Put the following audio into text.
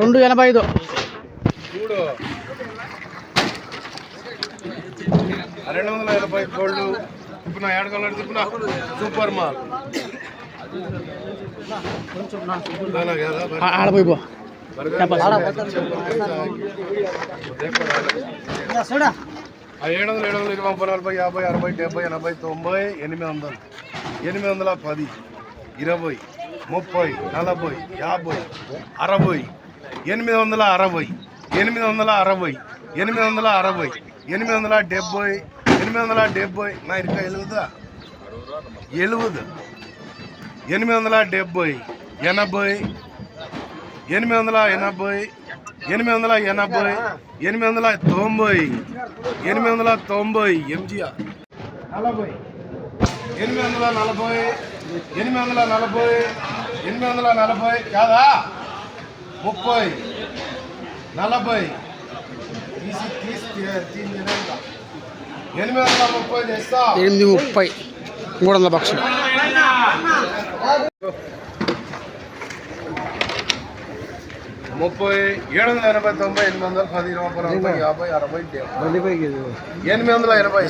రెండు ఎనభై ఐదు. రెండు వందల ఎనభై గోల్డ్ తిప్పున? ఏడు కలర్ తిప్పున? Super mall. ఆడపోయి పో. ఏడు వందల ఏడు వందల ఇరవై ముప్పై నలభై యాభై అరవై డెబ్బై ఎనభై తొంభై ఎనిమిది వందలు. ఎనిమిది వందల పది. ఇరవై. ముప్పై నలభై యాభై అరవై ఎనిమిది వందల అరవై ఎనిమిది వందల అరవై ఎనిమిది వందల అరవై ఎనిమిది వందల డెబ్బై ఎనిమిది వందల డెబ్బై నా ఇరుక ఎలుగుదా ఎలుగుదు ఎనిమిది వందల డెబ్బై ఎనభై ఎనిమిది వందల ఎనభై ఎనిమిది వందల ఎనభై ఎనిమిది వందల తొంభై ఎనిమిది వందల తొంభై ఎంజిఆర్ నలభై ఎనిమిది వందల నలభై ఎనిమిది వందల నలభై ఎనిమిది వందల నలభై కాదా? ముప్పై నలభై. తీసి తీసి ఎనిమిది వందల ముప్పై తెస్తా. ఎనిమిది ముప్పై. మూడు వందల బక్సులు ముప్పై ఏడు వందల ఎనభై తొంభై ఎనిమిది వందల పది ఇరవై యాభై అరవై ఎనిమిది వందల ఎనభై.